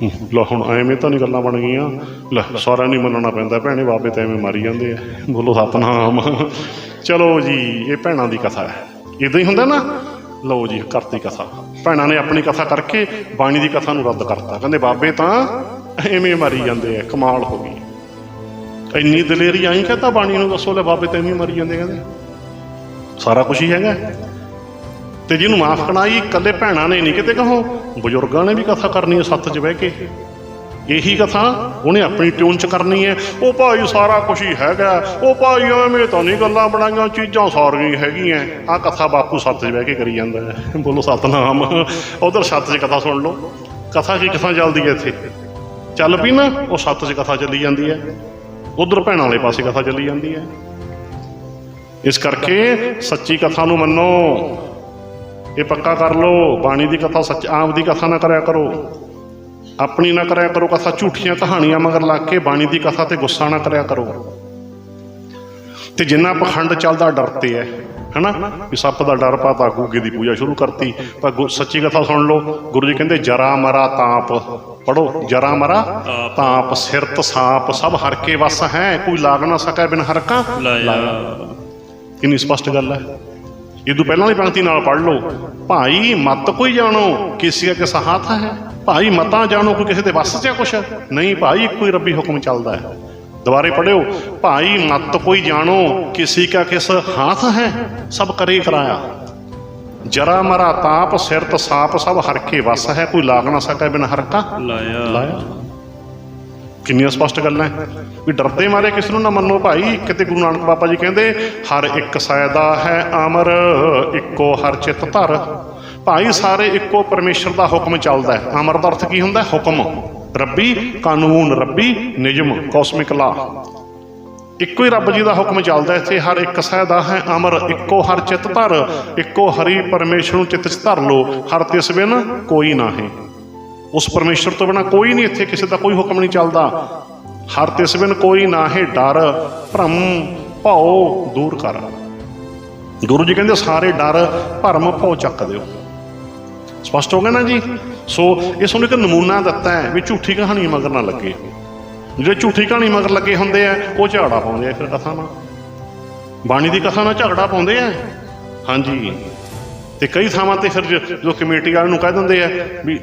ਲੈ ਹੁਣ ਐਵੇਂ ਤਾਂ ਨਹੀਂ ਗੱਲਾਂ ਬਣ ਗਈਆਂ। ਲੈ ਸਾਰਾ ਨਹੀਂ ਮੰਨਣਾ ਪੈਂਦਾ, ਭੈਣੇ ਬਾਬੇ ਤਾਂ ਐਵੇਂ ਮਾਰੀ ਜਾਂਦੇ ਆ। ਬੋਲੋ ਸਤਨਾਮ। ਚਲੋ ਜੀ, ਇਹ ਭੈਣਾਂ ਦੀ ਕਥਾ ਹੈ। ਇਦਾਂ ਹੀ ਹੁੰਦਾ ਨਾ? ਲਓ ਜੀ, ਕਰਤੀ ਕਥਾ। ਭੈਣਾਂ ਨੇ ਆਪਣੀ ਕਥਾ ਕਰਕੇ ਬਾਣੀ ਦੀ ਕਥਾ ਨੂੰ ਰੱਦ ਕਰਤਾ। ਕਹਿੰਦੇ ਬਾਬੇ ਤਾਂ ਐਵੇਂ ਮਾਰੀ ਜਾਂਦੇ ਆ, ਕਮਾਲ ਹੋ ਗਈ। ਇੰਨੀ ਦਲੇਰੀ ਆਈ ਕਹਤਾ ਬਾਣੀ ਨੂੰ, ਦੱਸੋ ਲੈ ਬਾਬੇ ਤਾਂ ਐਵੇਂ ਮਾਰੀ ਜਾਂਦੇ ਕਹਿੰਦੇ। ਸਾਰਾ ਕੁਝ ਹੀ ਹੈਗਾ। ਤੇ ਜਿਹਨੂੰ ਮਾਫ ਕਰਾਈ ਇਕੱਲੇ ਭੈਣਾਂ ਨੇ ਨਹੀਂ ਕਿਤੇ ਕਹੋ। ਬਜ਼ੁਰਗਾਂ ਨੇ ਵੀ ਕਥਾ ਕਰਨੀ ਹੈ, ਸੱਤ 'ਚ ਬਹਿ ਕੇ। ਇਹੀ ਕਥਾ ਉਹਨੇ ਆਪਣੀ ਟਿਊਨ 'ਚ ਕਰਨੀ ਹੈ। ਉਹ ਭਾਈ ਸਾਰਾ ਕੁਝ ਹੀ ਹੈਗਾ। ਉਹ ਭਾਈ ਐਵੇਂ ਤਾਂ ਨਹੀਂ ਗੱਲਾਂ ਬਣਾਈਆਂ, ਚੀਜ਼ਾਂ ਸਾਰੀਆਂ ਹੈਗੀਆਂ। ਆ ਕਥਾ ਬਾਪੂ ਸੱਤ 'ਚ ਬਹਿ ਕੇ ਕਰੀ ਜਾਂਦਾ ਹੈ। ਬੋਲੋ ਸਤਨਾਮ। ਉਧਰ ਸੱਤ 'ਚ ਕਥਾ ਸੁਣ ਲਓ। ਕਥਾ ਕੀ ਕਥਾ ਚੱਲਦੀ ਹੈ ਇੱਥੇ? ਚੱਲ ਪਈ ਨਾ, ਉਹ ਸੱਤ 'ਚ ਕਥਾ ਚੱਲੀ ਜਾਂਦੀ ਹੈ। ਉਧਰ ਭੈਣਾਂ ਵਾਲੇ ਪਾਸੇ ਕਥਾ ਚੱਲੀ ਜਾਂਦੀ ਹੈ। ਇਸ ਕਰਕੇ ਸੱਚੀ ਕਥਾ ਨੂੰ ਮੰਨੋ। ਇਹ ਪੱਕਾ ਕਰ ਲਓ ਬਾਣੀ ਦੀ ਕਥਾ ਸੱਚ ਆਪ ਦੀ ਕਥਾ ਨਾ ਕਰਿਆ ਕਰੋ। ਆਪਣੀ ਨਾ ਕਰਿਆ ਕਰੋ ਕਥਾ ਝੂਠੀਆਂ ਕਹਾਣੀਆਂ ਮਗਰ ਲੱਗ ਕੇ ਬਾਣੀ ਦੀ ਕਥਾ ਤੇ ਗੁੱਸਾ ਨਾ ਕਰਿਆ ਕਰੋ। ਤੇ ਜਿੰਨਾ ਪਖੰਡ ਚੱਲਦਾ ਡਰਤੇ ਐ ਹਨਾ? ਵੀ ਸੱਪ ਦਾ ਡਰ ਪਾਤਾ ਗੂਗੇ ਦੀ ਪੂਜਾ ਸ਼ੁਰੂ ਕਰਤੀ। ਪਰ ਗੁ- ਸੱਚੀ ਕਥਾ ਸੁਣ ਲਓ ਗੁਰੂ ਜੀ ਕਹਿੰਦੇ ਜਰਾ ਮਰਾ ਤਾਪ। ਪੜੋ ਜਰਾ ਮਰਾ ਤਾਪ ਸਿਰਤ ਸਾਪ ਸਭ ਹਰ ਕੇ ਵਸ ਹੈ ਕੋਈ ਲਾਗ ਨਾ ਸਕੈ ਬਿਨ ਹਰਕਾ। ਲਾਇਆ। ਕਿੰਨੀ ਸਪਸ਼ਟ ਗੱਲ ਹੈ। ਇਹ ਤੋਂ ਪਹਿਲਾਂ ਵਾਲੀ ਪੰਕਤੀ ਨਾਲ ਪੜ੍ਹ ਲਓ। ਭਾਈ ਮਤ ਕੋਈ ਜਾਣੋ ਕਿਸੇ ਕਿਸ ਹੱਥ ਹੈ। ਭਾਈ ਮਤਾਂ ਜਾਣੋ ਕੋਈ ਕਿਸੇ ਦੇ ਵੱਸ 'ਚ ਕੁਛ? ਨਹੀਂ ਭਾਈ ਇੱਕੋ ਹੀ ਰੱਬੀ ਹੁਕਮ ਚੱਲਦਾ ਹੈ। ਦੁਬਾਰੇ ਪੜਿਓ ਭਾਈ ਮਤ ਕੋਈ ਜਾਣੋ ਕਿਸੇ ਕਾ ਕਿਸ ਹਾਥ ਹੈ? ਸਭ ਕਰੇ ਕਰਾਇਆ। ਜਰਾ ਮਰਾ ਤਾਪ ਸਿਰਤ ਸਾਪ ਸਭ ਹਰਕੇ ਵਸ ਹੈ। ਕੋਈ ਲਾਗ ਨਾ ਸਕੈ ਬਿਨ ਹਰਕਾ? ਲਾਇਆ। ਲਾਇਆ। ਕਿੰਨੀਆਂ ਸਪਸ਼ਟ ਗੱਲਾਂ ਵੀ ਡਰਦੇ ਮਾਰੇ ਕਿਸ ਨੂੰ ਨਾ ਮੰਨੋ ਭਾਈ? ਕਿਤੇ ਗੁਰੂ ਨਾਨਕ ਬਾਬਾ ਜੀ ਕਹਿੰਦੇ, ਹਰ ਇੱਕ ਸੈਦਾ ਹੈ ਅਮਰ ਇੱਕੋ ਹਰ ਚਿੱਤ ਧਰ। ਭਾਈ, ਸਾਰੇ ਇੱਕੋ ਪਰਮੇਸ਼ਰ ਦਾ ਹੁਕਮ ਚੱਲਦਾ ਹੈ। ਅਮਰ ਦਾ ਅਰਥ ਕੀ ਹੁੰਦਾ ਹੈ? ਹੁਕਮ। ਰੱਬੀ, ਕਾਨੂੰਨ ਰੱਬੀ, ਨਿਯਮ, ਕੌਸਮਿਕ ਲਾ। ਇੱਕੋ ਹੀ ਰੱਬ ਜੀ ਦਾ ਹੁਕਮ ਚੱਲਦਾ ਇੱਥੇ, ਹਰ ਇੱਕ ਸੈਦਾ ਹੈ ਅਮਰ ਇੱਕੋ ਹਰ ਚਿੱਤ ਧਰ। ਇੱਕੋ ਹਰੀ ਪਰਮੇਸ਼ਰ ਨੂੰ ਚਿੱਤ 'ਚ ਧਰ ਲੋ ਹਰ ਤਿਸ ਬਿਨ ਕੋਈ ਨਾਹੀਂ ਉਸ ਪਰਮੇਸ਼ਰ ਤੋਂ ਬਿਨਾ ਕੋਈ ਨਹੀਂ ਇੱਥੇ, ਕਿਸੇ ਦਾ ਕੋਈ ਹੁਕਮ ਨਹੀਂ ਚੱਲਦਾ। ਹਰ ਤਿਸ ਬਿਨ ਕੋਈ ਨਾ ਹੈ ਡਰ, ਭਰਮ ਭਉ ਦੂਰ ਕਰ। ਗੁਰੂ ਜੀ ਕਹਿੰਦੇ, ਸਾਰੇ ਡਰ, ਭਰਮ ਭਉ ਚੱਕ ਦਿਓ। ਸਪਸ਼ਟ ਹੋ ਗਿਆ ਨਾ ਜੀ? ਸੋ, ਇਹ ਸਾਨੂੰ ਇੱਕ ਨਮੂਨਾ ਦਿੱਤਾ ਹੈ ਵੀ ਝੂਠੀ ਕਹਾਣੀ ਮਗਰ ਨਾ ਲੱਗੇ। ਜਿਹੜੇ ਝੂਠੀ ਕਹਾਣੀ ਮਗਰ ਲੱਗੇ ਹੁੰਦੇ ਆ, ਉਹ ਝਗੜਾ ਪਾਉਂਦੇ ਆ ਫਿਰ ਕਥਾ ਨਾਲ। ਬਾਣੀ ਦੀ ਕਥਾ ਨਾਲ ਝਗੜਾ ਪਾਉਂਦੇ ਆ? ਹਾਂਜੀ। ਤੇ ਕਈ ਥਾਵਾਂ ਤੇ ਫਿਰ ਜੋ- ਜੋ ਕਮੇਟੀ ਵਾਲਿਆਂ ਨੂੰ ਕਹਿ ਦਿੰਦੇ ਆ ਵੀ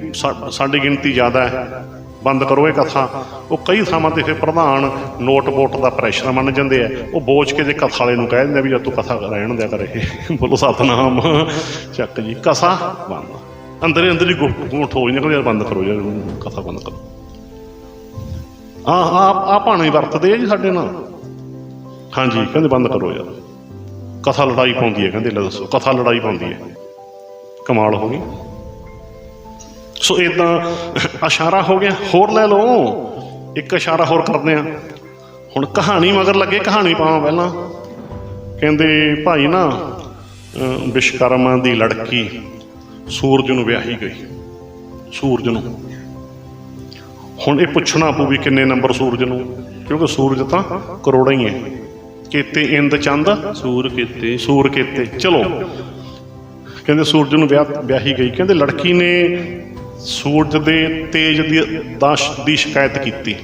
ਸਾਡੀ ਗਿਣਤੀ ਜ਼ਿਆਦਾ ਹੈ, ਬੰਦ ਕਰੋ ਇਹ ਕਥਾ। ਉਹ ਕਈ ਥਾਵਾਂ ਤੇ ਫਿਰ ਪ੍ਰਧਾਨ ਨੋਟ ਵੋਟ ਦਾ ਪ੍ਰੈਸ਼ਰ ਮੰਨ ਜਾਂਦੇ ਆ। ਉਹ ਬੋਝ ਕੇ ਜੇ ਕਥਾ ਵਾਲੇ ਨੂੰ ਕਹਿ ਦਿੰਦੇ ਆ ਵੀ ਜਦ ਤੂੰ ਕਥਾ ਰਹਿਣ ਦਿਆ ਕਰ ਬੋਲੋ, ਸਤਨਾਮ। ਚੱਕ ਜੀ, ਕਥਾ ਬੰਦ। ਅੰਦਰੇ ਅੰਦਰ ਹੀ ਗੁੱਟ ਗੁੱਟ ਹੋ ਜਾਂਦੇ ਯਾਰ ਬੰਦ ਕਰੋ ਯਾਰ, ਕਥਾ ਬੰਦ ਕਰੋ। ਆ ਆ ਆ ਭਾਣੇ ਵਰਤਦੇ ਆ ਜੀ ਸਾਡੇ ਨਾਲ। ਹਾਂਜੀ, ਕਹਿੰਦੇ ਬੰਦ ਕਰੋ ਯਾਰ। ਕਥਾ ਲੜਾਈ ਪਾਉਂਦੀ ਹੈ, ਕਹਿੰਦੇ ਲੈ ਦੱਸੋ, ਕਥਾ ਲੜਾਈ ਪਾਉਂਦੀ ਹੈ। ਕਮਾਲ ਹੋ ਗਈ। ਸੋ ਇਦਾਂ ਇਸ਼ਾਰਾ ਹੋ ਗਿਆ ਹੋਰ ਲੈ ਲਓ। ਇੱਕ ਇਸ਼ਾਰਾ ਹੋਰ ਕਰਦੇ ਆ ਹੁਣ ਕਹਾਣੀ ਮਗਰ ਲੱਗੇ ਕਹਾਣੀ ਪਾਵਾਂ ਪਹਿਲਾਂ। ਕਹਿੰਦੇ ਭਾਈ ਨਾ ਵਿਸ਼ਕਰਮਾ ਦੀ ਲੜਕੀ ਸੂਰਜ ਨੂੰ ਵਿਆਹੀ ਗਈ ਸੂਰਜ ਨੂੰ। ਹੁਣ ਇਹ ਪੁੱਛਣਾ ਪਊ ਵੀ ਕਿੰਨੇ ਨੰਬਰ ਸੂਰਜ ਨੂੰ ਕਿਉਂਕਿ ਸੂਰਜ ਤਾਂ ਕਰੋੜਾਂ ਹੀ ਹੈ। ਕੇਤੇ ਇੰਦ ਚੰਦ ਸੂਰ ਕੀਤੇ। ਸੂਰ ਕੇਤੇ। ਚਲੋ ਕਹਿੰਦੇ ਸੂਰਜ ਨੂੰ ਵਿਆਹ ਵਿਆਹੀ ਗਈ। ਕਹਿੰਦੇ ਲੜਕੀ ਨੇ ਸੂਰਜ ਦੇ ਤੇਜ ਦੀ ਦਾਸ਼ ਦੀ ਸ਼ਿਕਾਇਤ ਕੀਤੀ।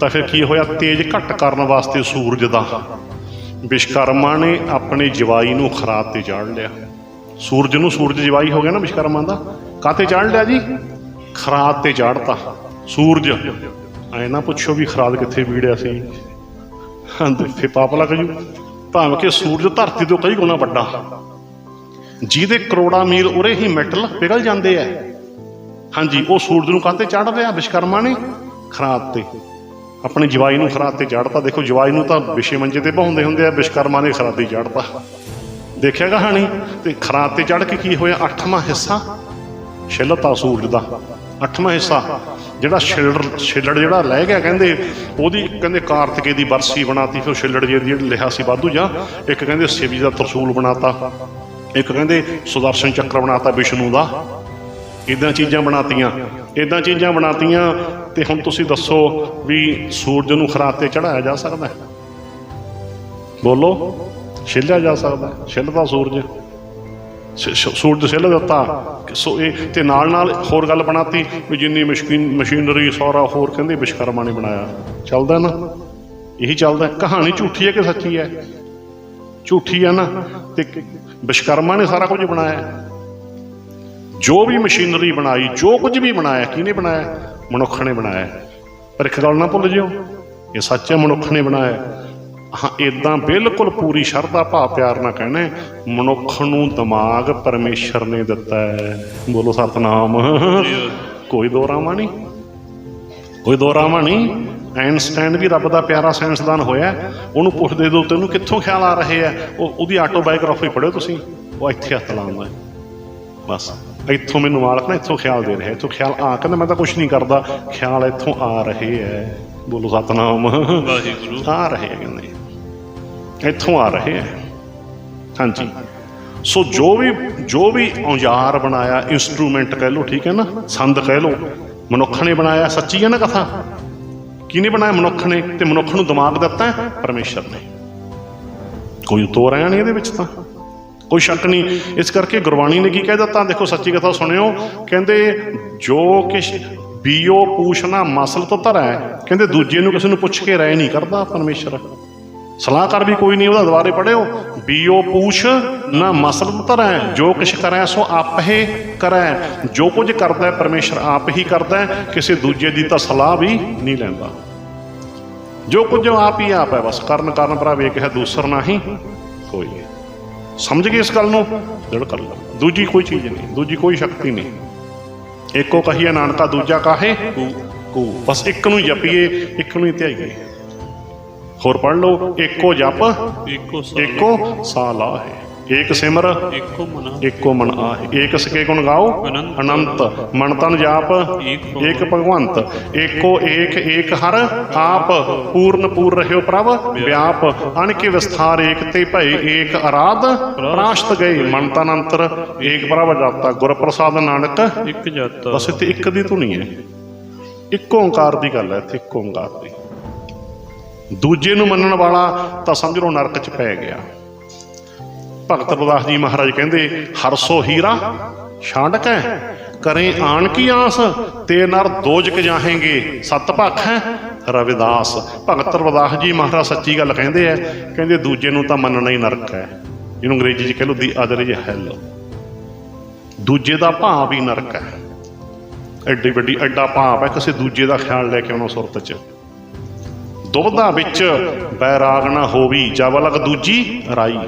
ਤਾਂ ਫਿਰ ਕੀ ਹੋਇਆ? ਤੇਜ ਘੱਟ ਕਰਨ ਵਾਸਤੇ ਸੂਰਜ ਦਾ ਵਿਸ਼ਕਰਮਾ ਨੇ ਆਪਣੇ ਜਵਾਈ ਨੂੰ ਖਰਾਤ ਤੇ ਚਾੜ ਲਿਆ। ਸੂਰਜ ਨੂੰ ਸੂਰਜ ਜਵਾਈ ਹੋ ਗਿਆ ਨਾ ਵਿਸ਼ਕਰਮਾ ਦਾ? ਕਾਤੇ ਚਾੜ ਲਿਆ ਜੀ? ਖਰਾਤ ਤੇ ਚਾੜਤਾ। ਸੂਰਜ, ਐ ਨਾ ਪੁੱਛੋ ਵੀ ਖਰਾਦ ਕਿੱਥੇ ਵੀੜਿਆ ਸੀ। ਹਾਂ, ਤੇ ਫੇ ਪਾਪ ਲੱਗ ਜੂ। ਭਾਵੇਂ ਕਿ ਸੂਰਜ ਧਰਤੀ ਤੋਂ ਕਈ ਗੁਣਾ ਵੱਡਾ। ਜਿਹਦੇ ਕਰੋੜਾਂ ਮੀਲ ਉਰੇ ਹੀ ਮੈਟਲ ਪਿਘਲ ਜਾਂਦੇ ਐ ਹਾਂਜੀ, ਉਹ ਸੂਰਜ ਨੂੰ ਕਾਤੇ ਚੜ ਰਿਹਾ? ਵਿਸ਼ਕਰਮਾ ਨੇ ਖਰਾਤ ਤੇ। ਆਪਣੇ ਜਵਾਈ ਨੂੰ ਖਰਾਤ ਤੇ ਚੜਤਾ। ਦੇਖੋ, ਜਵਾਈ ਨੂੰ ਤਾਂ ਵਿਸ਼ੇ ਮੰਜੇ ਤੇ ਬਹਾਉਂਦੇ ਹੁੰਦੇ ਆ ਵਿਸ਼ਕਰਮਾ ਨੇ ਖਰਾਤ ਤੇ ਚੜਤਾ। ਦੇਖਿਆ ਕਹਾਣੀ ਤੇ ਖਰਾਤ ਤੇ ਚੜ ਕੇ ਕੀ ਹੋਇਆ? ਅੱਠਵਾਂ ਹਿੱਸਾ ਛਿਲਤਾ ਸੂਰਜ ਦਾ। ਅੱਠਵਾਂ ਹਿੱਸਾ, ਜਿਹੜਾ ਛਿਲੜ ਛਿਲੜ ਜਿਹੜਾ ਲੈ ਗਿਆ, ਕਹਿੰਦੇ ਉਹਦੀ ਕਹਿੰਦੇ ਕਾਰਤਕੇ ਦੀ ਬਰਸੀ ਬਣਾਤੀ, ਫਿਰ ਉਹ ਛਿਲੜ ਜਿਹੀ ਜਿਹੜੀ ਲਿਖਿਆ ਸੀ ਵਾਧੂ ਜਾਂ, ਇੱਕ ਕਹਿੰਦੇ ਸ਼ਿਵਜੀ ਦਾ ਤਰਸੂਲ ਬਣਾਤਾ। ਇੱਕ ਕਹਿੰਦੇ ਸੁਦਰਸ਼ਨ ਚੱਕਰ ਬਣਾਤਾ ਵਿਸ਼ਨੂੰ ਦਾ। ਇਦਾਂ ਚੀਜ਼ਾਂ ਬਣਾਤੀਆਂ ਇਦਾਂ ਚੀਜ਼ਾਂ ਬਣਾਤੀਆਂ ਤੇ ਹੁਣ ਤੁਸੀਂ ਦੱਸੋ ਵੀ ਸੂਰਜ ਨੂੰ ਖਰਾਤ ਤੇ ਚੜਾਇਆ ਜਾ ਸਕਦਾ ਹੈ? ਬੋਲੋ, ਛਿੱਲਿਆ ਜਾ ਸਕਦਾ ਹੈ। ਛਿੱਲਦਾ ਸੂਰਜ। ਸੂਰਜ ਛਿੱਲ ਦਿੱਤਾ। ਸੋ ਇਹ ਤੇ ਨਾਲ ਨਾਲ ਹੋਰ ਗੱਲ ਬਣਾਤੀ ਵੀ ਜਿੰਨੀ ਮਸ਼ੀਨ ਮਸ਼ੀਨਰੀ ਸਾਰਾ ਹੋਰ ਕਹਿੰਦੇ ਵਿਸ਼ਕਰਮਾ ਨੇ ਬਣਾਇਆ। ਚੱਲਦਾ ਨਾ? ਇਹੀ ਚੱਲਦਾ ਕਹਾਣੀ ਝੂਠੀ ਹੈ ਕਿ ਸੱਚੀ ਹੈ? ਝੂਠੀ ਹੈ ਨਾ? ਤੇ ਵਿਸ਼ਕਰਮਾ ਨੇ ਸਾਰਾ ਕੁਝ ਬਣਾਇਆ। ਜੋ ਵੀ ਮਸ਼ੀਨਰੀ ਬਣਾਈ ਜੋ ਕੁਝ ਵੀ ਬਣਾਇਆ ਕਿਹਨੇ ਬਣਾਇਆ? ਮਨੁੱਖ ਨੇ ਬਣਾਇਆ। ਪਰ ਇੱਕ ਗੱਲ ਨਾ ਭੁੱਲ ਜਿਓ ਇਹ ਸੱਚ ਹੈ ਮਨੁੱਖ ਨੇ ਬਣਾਇਆ। ਹਾਂ ਇਦਾਂ ਬਿਲਕੁਲ ਪੂਰੀ ਸ਼ਰਧਾ ਭਾਵ ਪਿਆਰ ਨਾਲ ਕਹਿਣਾ ਮਨੁੱਖ ਨੂੰ ਦਿਮਾਗ ਪਰਮੇਸ਼ਰ ਨੇ ਦਿੱਤਾ ਹੈ। ਬੋਲੋ ਸਤਨਾਮ। ਕੋਈ ਦੋਰਾਵਾ ਨਹੀਂ? ਕੋਈ ਦੋਰਾਵਾ ਨਹੀਂ? ਆਇਨਸਟਾਈਨ ਵੀ ਰੱਬ ਦਾ ਪਿਆਰਾ ਸਾਇੰਸਦਾਨ ਹੋਇਆ। ਉਹਨੂੰ ਪੁੱਛਦੇ ਦੋ ਤੈਨੂੰ ਕਿੱਥੋਂ ਖਿਆਲ ਆ ਰਹੇ ਆ? ਉਹ ਉਹਦੀ ਆਟੋਬਾਇਓਗ੍ਰਾਫੀ ਪੜ੍ਹੋ ਤੁਸੀਂ। ਉਹ ਇੱਥੇ ਹੱਥ ਲਾਉਂਦਾ ਬਸ। ਇੱਥੋਂ ਮੈਨੂੰ ਮਾਲਕ ਨਾ ਇੱਥੋਂ ਖਿਆਲ ਦੇ ਰਿਹਾ। ਇੱਥੋਂ ਖਿਆਲ ਆ ਕਹਿੰਦਾ ਮੈਂ ਤਾਂ ਕੁਝ ਨਹੀਂ ਕਰਦਾ। ਖਿਆਲ ਇੱਥੋਂ ਆ ਰਹੇ ਹੈ। ਬੋਲੋ ਸਤਨਾਮ। ਵਾਹਿਗੁਰੂ। ਆ ਰਹੇ ਹੈ ਕਹਿੰਦੇ। ਇੱਥੋਂ ਆ ਰਹੇ ਹੈ। ਹਾਂਜੀ। ਸੋ ਜੋ ਵੀ ਜੋ ਵੀ ਔਜ਼ਾਰ ਬਣਾਇਆ ਇਨਸਟਰੂਮੈਂਟ ਕਹਿ ਲਓ ਠੀਕ ਹੈ ਨਾ? ਸੰਦ ਕਹਿ ਲਓ। ਮਨੁੱਖ ਨੇ ਬਣਾਇਆ ਸੱਚੀ ਹੈ ਨਾ ਕਥਾ? ਕਿਹਨੇ ਬਣਾਇਆ? ਮਨੁੱਖ ਨੇ ਤੇ ਮਨੁੱਖ ਨੂੰ ਦਿਮਾਗ ਦਿੱਤਾ ਹੈ ਪਰਮੇਸ਼ਰ ਨੇ। ਕੋਈ ਤੋ ਆਇਆ ਨਹੀਂ ਇਹਦੇ ਵਿੱਚ ਤਾਂ। ਕੋਈ ਸ਼ੱਕ ਨਹੀਂ। ਇਸ ਕਰਕੇ ਗੁਰਬਾਣੀ ਨੇ ਕੀ ਕਹਿ ਦਿੱਤਾ? ਦੇਖੋ, ਸੱਚੀ ਕਥਾ ਸੁਣਿਓ। ਕਹਿੰਦੇ, ਜੋ ਕਿਛ ਬੀਓ ਪੂਛਣਾ ਮਸਲ ਤੋਂ ਧਰੈ, ਕਹਿੰਦੇ ਦੂਜੇ ਨੂੰ ਕਿਸੇ ਨੂੰ ਪੁੱਛ ਕੇ ਰਾਏ ਨਹੀਂ ਕਰਦਾ ਪਰਮੇਸ਼ਰ। ਸਲਾਹਕਾਰ ਵੀ ਕੋਈ ਨਹੀਂ ਉਹਦਾ ਦੁਆਰੇ ਪੜਿਓ। ਬੀਓ ਪੂਛ ਨਾ ਮਸਲ ਤੋਂ ਧਰੈ ਜੋ ਕਿਛ ਕਰੈ ਸੋ ਆਪੇ ਕਰੈ। ਜੋ ਕੁਝ ਕਰਦਾ ਹੈ ਪਰਮੇਸ਼ਰ ਆਪ ਹੀ ਕਰਦਾ ਹੈ, ਕਿਸੇ ਦੂਜੇ ਦੀ ਤਾਂ ਸਲਾਹ ਵੀ ਨਹੀਂ ਲੈਂਦਾ। ਜੋ ਕੁਝ ਆਪ ਹੀ ਆਪ ਹੈ, ਬਸ ਕਰਨ ਕਰਨ ਭਰਾ ਵੇਖ ਹੈ ਦੂਸਰ ਨਹੀਂ ਕੋਈ ਨਹੀਂ। ਸਮਝ ਗਏ ਇਸ ਗੱਲ ਨੂੰ? ਜੜ ਕਰ ਲਓ। ਦੂਜੀ ਕੋਈ ਚੀਜ਼ ਨਹੀਂ, ਦੂਜੀ ਕੋਈ ਸ਼ਕਤੀ ਨਹੀਂ। ਇੱਕੋ ਕਹੀਏ, ਨਾਨਕਾ ਦੂਜਾ ਕਾਹੇ? ਕੂ ਬਸ ਇੱਕ ਨੂੰ ਜਪੀਏ, ਇੱਕ ਨੂੰ ਹੀ ਧਿਆਈਏ। ਹੋਰ ਪੜ ਲਓ ਇੱਕੋ ਜਪ ਇੱਕੋ ਸਾਲ। ਇੱਕੋ ਸਾਲਾ ਹੈ। ਏਕ ਸਿਮਰ ਇੱਕੋ ਮਨਾ। ਇੱਕੋ ਮਨ ਆਏ ਏਕ ਸਕੇ ਗੁਣ ਗਾਓ ਅਨੰਤ। ਮਨ ਤਨ ਜਾਪ ਏਕ ਏਕ ਭਗਵੰਤ। ਏਕੋ ਏਕ ਏਕ ਹਰ ਆਪ ਪੂਰਨ ਪੂਰ ਰਹਿਓ ਪ੍ਰਭ। ਵਿਆਪ ਅਣ ਕੇ ਵਿਸਥਾਰ ਏਕ ਤੇ ਭਏ ਏਕ ਅਰਾਧ। ਪ੍ਰਾਸ਼ਤ ਗਏ ਮਨ ਤਨ ਅੰਤਰ। ਏਕ ਪ੍ਰਭ ਜਾਤਾ ਗੁਰ ਪ੍ਰਸਾਦ ਨਾਨਕ। ਇੱਕ ਜਾਤਾ। ਬਸ ਇੱਥੇ ਇੱਕ ਦੀ ਧੁਨੀ ਹੈ। ਇੱਕ ਓੰਕਾਰ ਦੀ ਗੱਲ ਹੈ ਇੱਥੇ ਇੱਕ ਓੰਕਾਰ ਦੀ। ਦੂਜੇ ਨੂੰ ਮੰਨਣ ਵਾਲਾ ਤਾਂ ਸਮਝ ਲਓ ਨਰਕ 'ਚ ਪੈ ਗਿਆ। ਭਗਤ ਰਵਿਦਾਸ ਜੀ ਮਹਾਰਾਜ ਕਹਿੰਦੇ ਹਰਸੋ ਹੀਰਾ ਛਾਂਡਕ ਹੈ। ਕਰੇ ਆਣ ਕੀ ਆਸ, ਤੇ ਨਰ ਦੋਜਕ ਜਾਹੇਂਗੇ। ਸਤ ਭਖ ਹੈ, ਰਵਿਦਾਸ। ਭਗਤ ਰਵਿਦਾਸ ਜੀ ਮਹਾਰਾਜ ਸੱਚੀ ਗੱਲ ਕਹਿੰਦੇ ਆ ਕਹਿੰਦੇ ਦੂਜੇ ਨੂੰ ਤਾਂ ਮੰਨਣਾ ਹੀ ਨਰਕ ਹੈ ਜਿਹਨੂੰ ਅੰਗਰੇਜ਼ੀ 'ਚ ਕਹਿ ਲਓ, ਦੀ ਅਦਰ ਇਜ਼ ਹੈਲ ਦੂਜੇ ਦਾ ਭਾਵ ਹੀ ਨਰਕ ਹੈ ਐਡੀ ਵੱਡੀ, ਐਡਾ ਭਾਵ ਹੈ ਕਿਸੇ ਦੂਜੇ ਦਾ ਖਿਆਲ ਲੈ ਕੇ ਆਉਣਾ ਸੁਰਤ 'ਚ। ਦੁਬਦਾ ਵਿੱਚ ਬੈਰਾਗ ਨਾ ਹੋਵੀ ਜਵਲਕ ਦੂਜੀ ਰਾਈ।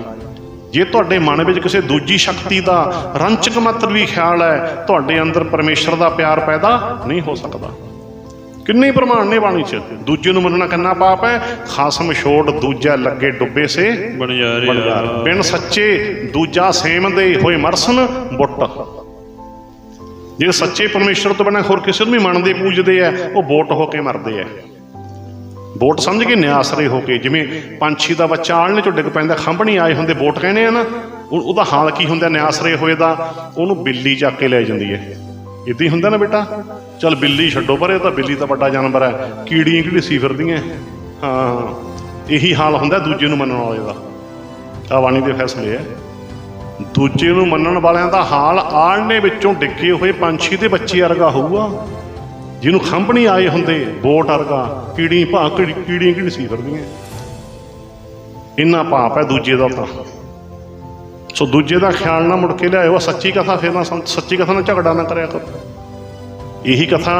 ਜੇ ਤੁਹਾਡੇ ਮਨ ਵਿੱਚ ਕਿਸੇ ਦੂਜੀ ਸ਼ਕਤੀ ਦਾ ਰੰਚਕ ਮਾਤਰ ਵੀ ਖਿਆਲ ਹੈ ਤੁਹਾਡੇ ਅੰਦਰ ਪਰਮੇਸ਼ਰ ਦਾ ਪਿਆਰ ਪੈਦਾ ਨਹੀਂ ਹੋ ਸਕਦਾ। ਕਿੰਨੇ ਪ੍ਰਮਾਣ ਨੇ ਬਾਣੀ 'ਚ? ਦੂਜੇ ਨੂੰ ਮੰਨਣਾ ਕਿੰਨਾ ਪਾਪ ਹੈ? ਖਾਸਮ ਛੋੜ ਦੂਜਾ ਲੱਗੇ ਡੁੱਬੇ ਸੇ ਬਣ ਜਾ ਬਣ ਜਾ ਰਿਹਾ ਬਿਨ ਸੱਚੇ ਦੂਜਾ ਸੇਮ ਦੇ ਹੋਏ ਮਰਸਨ ਬੁੱਟ। ਜੇ ਸੱਚੇ ਪਰਮੇਸ਼ਰ ਤੋਂ ਬਿਨਾਂ ਹੋਰ ਕਿਸੇ ਨੂੰ ਵੀ ਮੰਨਦੇ ਪੂਜਦੇ ਆ ਉਹ ਬੋਟ ਹੋ ਕੇ ਮਰਦੇ ਆ ਬੋਟ ਸਮਝ ਕੇ ਨਿਆਸਰੇ ਹੋ ਕੇ, ਜਿਵੇਂ ਪੰਛੀ ਦਾ ਬੱਚਾ ਆਲਣੇ ਚੋਂ ਡਿੱਗ ਪੈਂਦਾ, ਖੰਭਣੀ ਆਏ ਹੁੰਦੇ ਬੋਟ ਕਹਿੰਦੇ ਆ ਨਾ ਉਹਦਾ ਹਾਲ ਕੀ ਹੁੰਦਾ ਨਿਆਸਰੇ ਹੋਏ ਦਾ? ਉਹਨੂੰ ਬਿੱਲੀ ਚੱਕ ਕੇ ਲੈ ਜਾਂਦੀ ਹੈ। ਇਦਾਂ ਹੀ ਹੁੰਦਾ ਨਾ ਬੇਟਾ? ਚਲ ਬਿੱਲੀ ਛੱਡੋ ਪਰੇ, ਉਹ ਤਾਂ ਬਿੱਲੀ ਤਾਂ ਵੱਡਾ ਜਾਨਵਰ ਹੈ। ਕੀੜੀਆਂ ਕਿਹੜੀ ਸੀ ਫਿਰਦੀਆਂ ਹਾਂ, ਇਹੀ ਹਾਲ ਹੁੰਦਾ ਦੂਜੇ ਨੂੰ ਮੰਨਣ ਵਾਲੇ ਦਾ। ਆਹ ਬਾਣੀ ਦੇ ਫੈਸਲੇ ਹੈ ਦੂਜੇ ਨੂੰ ਮੰਨਣ ਵਾਲਿਆਂ ਦਾ ਹਾਲ ਆੜਨੇ ਵਿੱਚੋਂ ਡਿੱਗੇ ਹੋਏ ਪੰਛੀ ਦੇ ਬੱਚੇ ਵਰਗਾ ਹੋਊਗਾ। ਜਿਹਨੂੰ ਖੰਭ ਨਹੀਂ ਆਏ ਹੁੰਦੇ, ਬੋਟ ਅਰਗਾ ਕੀੜੀ ਭਾ, ਕੀੜੀ, ਕੀੜੀਆਂ ਕਿਹੜੀ ਸੀ ਫਿਰਦੀਆਂ? ਇੰਨਾ ਪਾਪ ਹੈ ਦੂਜੇ ਦਾ ਤਾਂ। ਸੋ ਦੂਜੇ ਦਾ ਖਿਆਲ ਨਾ ਮੁੜ ਕੇ ਲਿਆਇਓ ਸੱਚੀ ਕਥਾ ਫਿਰ ਨਾ ਸੱਚੀ ਕਥਾ ਨਾਲ ਝਗੜਾ ਨਾ ਕਰਿਆ ਕਰੋ। ਇਹੀ ਕਥਾ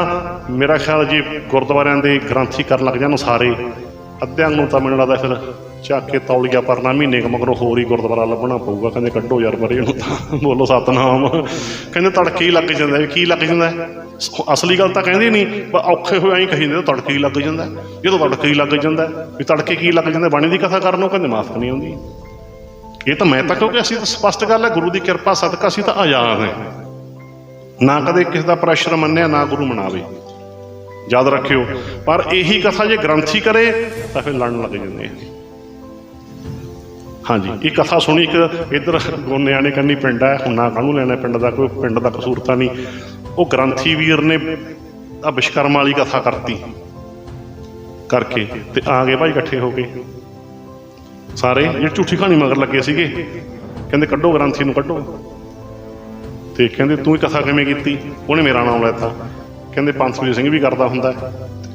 ਮੇਰਾ ਖਿਆਲ ਜੀ ਗੁਰਦੁਆਰਿਆਂ ਦੇ ਗ੍ਰੰਥੀ ਕਰਨ ਲੱਗ ਜਾਣ ਸਾਰੇ, ਅੱਧਿਆਂ ਨੂੰ ਤਾਂ ਮੈਨੂੰ ਲੱਗਦਾ ਫਿਰ ਚੱਕ ਕੇ ਤੌਲੀਆ ਪਰਨਾ ਮਹੀਨੇ ਕੁ ਮਗਰੋਂ ਹੋਰ ਹੀ ਗੁਰਦੁਆਰਾ ਲੱਭਣਾ ਪਊਗਾ। ਕਹਿੰਦੇ ਕੱਢੋ ਯਾਰ ਮਰੇ ਇਹਨੂੰ ਤਾਂ। ਬੋਲੋ ਸਤਨਾਮ। ਕਹਿੰਦੇ ਤੜਕੇ ਹੀ ਲੱਗ ਜਾਂਦਾ ਹੈ। ਕੀ ਲੱਗ ਜਾਂਦਾ ਅਸਲੀ ਗੱਲ ਤਾਂ ਕਹਿੰਦੇ ਨਹੀਂ, ਪਰ ਔਖੇ ਹੋਏ ਐਂ ਕਹੀ ਜਾਂਦੇ ਤੜਕੇ ਹੀ ਲੱਗ ਜਾਂਦਾ ਜਦੋਂ ਤੜਕੇ ਹੀ ਲੱਗ ਜਾਂਦਾ ਵੀ ਤੜਕੇ ਕੀ ਲੱਗ ਜਾਂਦਾ ਬਾਣੀ ਦੀ ਕਥਾ ਕਰਨ ਨੂੰ ਕਹਿੰਦੇ ਮਾਫ ਨਹੀਂ ਆਉਂਦੀ। ਇਹ ਤਾਂ ਮੈਂ ਤਾਂ ਕਿਉਂਕਿ ਅਸੀਂ ਤਾਂ ਸਪਸ਼ਟ ਗੱਲ ਹੈ, ਗੁਰੂ ਦੀ ਕਿਰਪਾ, ਸਦਕਾ ਅਸੀਂ ਤਾਂ ਆਜ਼ਾਦ ਹਾਂ। ਨਾ ਕਦੇ ਕਿਸੇ ਦਾ ਪ੍ਰੈਸ਼ਰ ਮੰਨਿਆ, ਨਾ ਗੁਰੂ ਮਨਾਵੇ। ਯਾਦ ਰੱਖਿਓ। ਪਰ ਇਹੀ ਕਥਾ ਜੇ ਗ੍ਰੰਥੀ ਕਰੇ, ਤਾਂ ਫਿਰ ਲੜਨ ਲੱਗ ਜਾਂਦੇ ਆ। ਹਾਂਜੀ ਇਹ ਕਥਾ ਸੁਣੀ ਇੱਕ ਇੱਧਰ ਗੋਨਿਆਣੇ ਕੰਨੀ ਪਿੰਡ ਹੈ ਹੁਣ ਨਾ ਕਾਹਨੂੰ ਲੈਣਾ ਪਿੰਡ ਦਾ ਕੋਈ ਪਿੰਡ ਦਾ ਕਸੂਰ ਤਾਂ ਨਹੀਂ। ਉਹ ਗ੍ਰੰਥੀ ਵੀਰ ਨੇ ਆ ਵਿਸ਼ਕਰਮ ਵਾਲੀ ਕਥਾ ਕਰਤੀ ਕਰਕੇ ਤੇ ਆ ਗਏ ਭਾਈ ਇਕੱਠੇ ਹੋ ਕੇ। ਸਾਰੇ ਜਿਹੜੇ ਝੂਠੀ ਕਹਾਣੀ ਮਗਰ ਲੱਗੇ ਸੀਗੇ। ਕਹਿੰਦੇ ਕੱਢੋ ਗ੍ਰੰਥੀ ਨੂੰ ਕੱਢੋ। ਤੇ ਕਹਿੰਦੇ ਤੂੰ ਹੀ ਕਥਾ ਕਿਵੇਂ ਕੀਤੀ? ਉਹਨੇ ਮੇਰਾ ਨਾਮ ਲੈਤਾ। ਕਹਿੰਦੇ ਪੰਥਵੀਰ ਸਿੰਘ ਵੀ ਕਰਦਾ ਹੁੰਦਾ।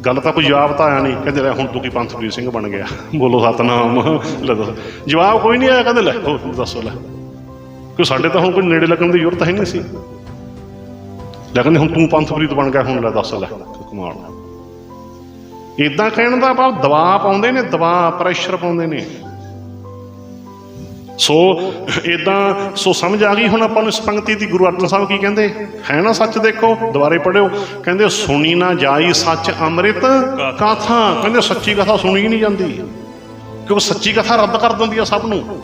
ਗੱਲ ਤਾਂ ਕੋਈ ਜਵਾਬ ਤਾਂ ਆਇਆ ਨਹੀਂ। ਕਹਿੰਦੇ, ਲੈ, ਹੁਣ ਤੂੰ ਕੀ ਪੰਥਵੀਰ ਸਿੰਘ ਬਣ ਗਿਆ। ਬੋਲੋ ਸਤਨਾਮ। ਲੈ, ਦੱਸ। ਜਵਾਬ ਕੋਈ ਨਹੀਂ ਆਇਆ, ਕਹਿੰਦੇ, ਲੈ ਉਹ ਦੱਸੋ, ਲੈ। ਕਿ ਸਾਡੇ ਤਾਂ ਹੁਣ ਕੋਈ ਨੇੜੇ ਲੱਗਣ ਦੀ ਜ਼ਰੂਰਤ ਹੈ ਨਹੀਂ ਸੀ। ਲੈ, ਕਹਿੰਦੇ, ਹੁਣ ਤੂੰ ਪੰਥਪ੍ਰੀਤ ਬਣ ਗਿਆ, ਹੁਣ ਲੈ, ਦੱਸ, ਲੈ, ਕਮਾਲ। ਇਦਾਂ ਕਹਿਣ ਦਾ ਆਪਾਂ ਦਬਾਅ ਪਾਉਂਦੇ ਨੇ, ਦਬਾਅ ਪ੍ਰੈਸ਼ਰ ਪਾਉਂਦੇ ਨੇ। ਸੋ ਇਦਾਂ ਸੋ ਸਮਝ ਆ ਗਈ, ਹੁਣ ਆਪਾਂ ਨੂੰ ਇਸ ਪੰਕਤੀ ਦੀ ਗੁਰੂ ਅਰਜਨ ਸਾਹਿਬ ਕੀ ਕਹਿੰਦੇ? ਹੈ ਨਾ ਸੱਚ ਦੇਖੋ, ਦੁਬਾਰੇ ਪੜਿਓ ਕਹਿੰਦੇ, ਸੁਣੀ ਨਾ ਜਾਈ ਸੱਚ ਅੰਮ੍ਰਿਤ ਕਥਾ। ਕਹਿੰਦੇ, ਸੱਚੀ ਕਥਾ ਸੁਣੀ ਹੀ ਨਹੀਂ ਜਾਂਦੀ। ਕਿਉਂਕਿ ਸੱਚੀ ਕਥਾ ਰੱਦ ਕਰ ਦਿੰਦੀ ਆ ਸਭ ਨੂੰ।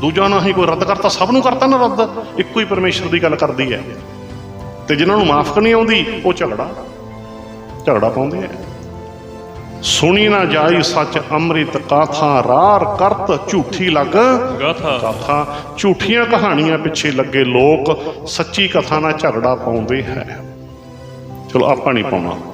ਦੂਜਾ ਨਾ ਹੀ ਕੋਈ ਰੱਦ ਕਰਤਾ, ਸਭ ਨੂੰ ਕਰਤਾ ਨਾ ਰੱਦ? ਇੱਕੋ ਹੀ ਪਰਮੇਸ਼ਰ ਦੀ ਗੱਲ ਕਰਦੀ ਹੈ। ਤੇ ਜਿਨ੍ਹਾਂ ਨੂੰ ਮਾਫ ਕਰਨੀ ਆਉਂਦੀ, ਉਹ ਝਗੜਾ। ਝਗੜਾ ਪਾਉਂਦੇ ਆ। ਸੁਣੀ ਨਾ ਜਾਈ ਸੱਚ ਅੰਮ੍ਰਿਤ ਕਾਥਾ ਰਾਰ ਕਰਤ ਝੂਠੀ ਲੱਗ। ਗਾਥਾ। ਕਥਾ ਝੂਠੀਆਂ ਕਹਾਣੀਆਂ ਪਿੱਛੇ ਲੱਗੇ ਲੋਕ ਸੱਚੀ ਕਥਾ ਨਾਲ ਝਗੜਾ ਪਾਉਂਦੇ ਹੈ। ਚਲੋ ਆਪਾਂ ਨਹੀਂ ਪਾਉਣਾ।